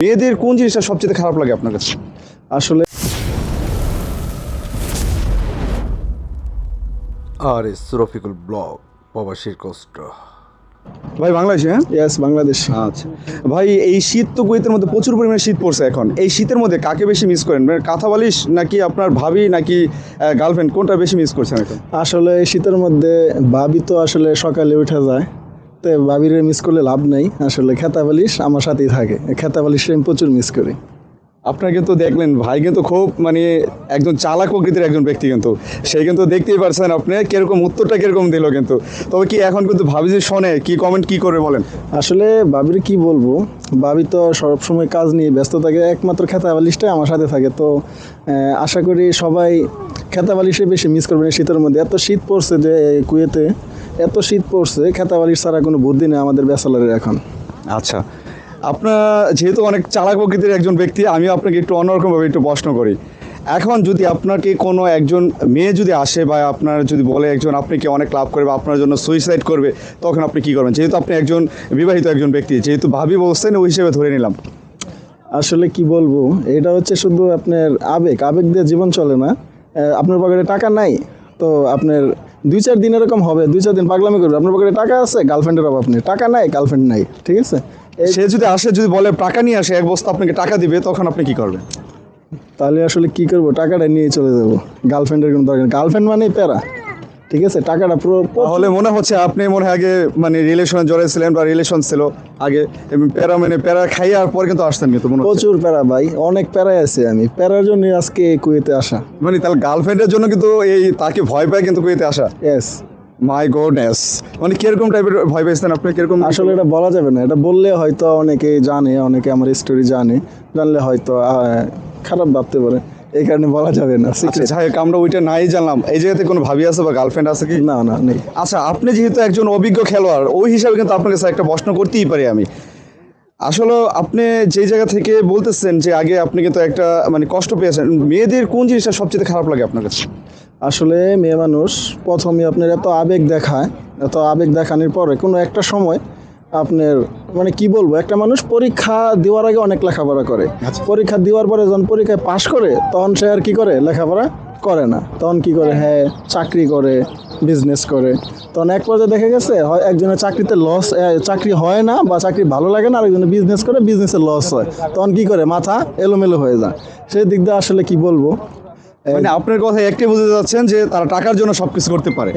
মেয়েদের কোন জিনিসটা সবচেয়ে খারাপ লাগে আপনার কাছে? আসলে আর এস রফিকুল ব্লগ প্রবাসীর কষ্ট। ভাই বাংলাদেশে হ্যাঁ? ইয়াস বাংলাদেশ। আচ্ছা। ভাই এই শীত তো কুয়েতের মধ্যে প্রচুর পরিমাণে শীত পড়ছে এখন। এই শীতের মধ্যে কাকে বেশি মিস করেন? মানে কাঁথা বালিশ নাকি আপনার ভাবি নাকি গার্লফ্রেন্ড কোনটা বেশি মিস করছেন এখন? আসলে এই শীতের মধ্যে ভাবি তো আসলে সকালে উঠে যায়। তো ভাবিরে মিস করলে লাভ নেই। আসলে খেতা বালিশ আমার সাথেই থাকে। খেতা আমি প্রচুর মিস করি। আপনার কিন্তু দেখলেন, ভাই কিন্তু খুব মানে একজন চালাক প্রকৃতির একজন ব্যক্তি কিন্তু। সে কিন্তু দেখতেই পারছেন আপনি কীরকম উত্তরটা কীরকম দিল কিন্তু। তবে কি এখন কিন্তু ভাবি যে শোনে, কি কমেন্ট কি করে বলেন? আসলে ভাবির কি বলব? ভাবি তো সবসময় কাজ নিয়ে ব্যস্ত থাকে, একমাত্র খেতা বালিশটাই আমার সাথে থাকে। তো আশা করি সবাই খেতা বালিশে বেশি মিস করবে না শীতের মধ্যে। এত শীত পড়ছে যে কুয়েতে এত শীত পড়ছে খেতা বালিশ ছাড়া কোনো বুদ্ধি নেই আমাদের ব্যাচেলারের এখন। আচ্ছা। আপনার যেহেতু অনেক চালাক প্রকৃতির একজন ব্যক্তি আমি আপনাকে একটু অন্যরকমভাবে একটু প্রশ্ন করি। এখন যদি আপনাকে কোনো একজন মেয়ে যদি আসে বা আপনার যদি বলে একজন আপনি কি অনেক লাভ করবে আপনার জন্য সুইসাইড করবে? তখন আপনি কি করবেন? যেহেতু আপনি একজন বিবাহিত একজন ব্যক্তি যেহেতু ভাবি বলছেন ওই হিসেবে ধরে নিলাম। আসলে কি বলব? এটা হচ্ছে শুধু আপনার আবেগ। আবেগ দিয়ে জীবন চলে না। আপনার পকেটে টাকা নাই তো আপনার দুই চার দিন এরকম হবে দুই চার দিন পাগলামি করবে। আপনার পকেটে টাকা আছে গার্লফ্রেন্ডের অভাব নেই। টাকা নাই গার্লফ্রেন্ড নাই ঠিক আছে? সে যদি আসে যদি বলে টাকা নিয়ে আসে এক বস্তা আপনাকে টাকা দিবে তখন আপনি কি করবেন? তাহলে আসলে কি করব? টাকাটা নিয়ে চলে যাব। গার্লফ্রেন্ডের কোনো দরকার গার্লফ্রেন্ড মানেই প্যারা। ঠিক আছে? টাকাটা পুরো তাহলে মনে হচ্ছে আপনি মনে হয় আগে মানে রিলেশনে জড়াইছিলেন বা রিলেশন ছিল আগে এবং প্যারা মানে প্যারা খাইয়ে আর পর কিন্তু আসতেন কিন্তু মনে প্রচুর প্যারা ভাই অনেক প্যারায় আছে আমি। প্যারার জন্য আজকে কুয়েতে আসা। মানে তাহলে গার্লফ্রেন্ডের জন্য কিন্তু এই তাকে ভয় পায় কিন্তু কুয়েতে আসা? ইয়েস মাই গডনেস মানে কীরকম টাইপের ভয় পেয়েছেন আপনি? কীরকম আসলে এটা বলা যাবে না। এটা বললে হয়তো অনেকে জানে অনেকে আমার স্টোরি জানে। জানলে হয়তো খারাপ ভাবতে পারে। এই কারণে বলা যাবে না আচ্ছা যাই হোক আমরা ওইটা নাই জানলাম। এই জায়গাতে কোনো ভাবি আছে বা গার্লফ্রেন্ড আছে কি? না না নেই। আচ্ছা আপনি যেহেতু একজন অভিজ্ঞ খেলোয়াড় ওই হিসাবে কিন্তু আপনার কাছে একটা প্রশ্ন করতেই পারি আমি। আসলে আপনি যে জায়গা থেকে বলতেছেন যে আগে আপনি কিন্তু একটা মানে কষ্ট পেয়েছেন মেয়েদের কোন জিনিসটা সবচেয়ে খারাপ লাগে আপনার কাছে? আসলে মেয়ে মানুষ প্রথমে আপনার এত আবেগ দেখায় এত আবেগ দেখানোর পরে কোনো একটা সময় আপনার মানে কি বলব একটা মানুষ পরীক্ষা দেওয়ার আগে অনেক লেখাপড়া করে। পরীক্ষা দেওয়ার পরে যখন পরীক্ষায় পাশ করে তখন সে আর কি করে? লেখাপড়া করে না। তখন কি করে? হ্যাঁ। চাকরি করে বিজনেস করে। তখন এক পর্যায়ে দেখা গেছে হয় একজনের চাকরিতে লস চাকরি হয় না বা চাকরি ভালো লাগে না আরেকজনের বিজনেস করে বিজনেসে লস হয়। তখন কি করে? মাথা এলোমেলো হয়ে যায়। সেই দিক দিয়ে আসলে কি বলব? মানে আপনার কথা একটাই বুঝতে যাচ্ছেন যে তারা টাকার জন্য সবকিছু করতে পারে.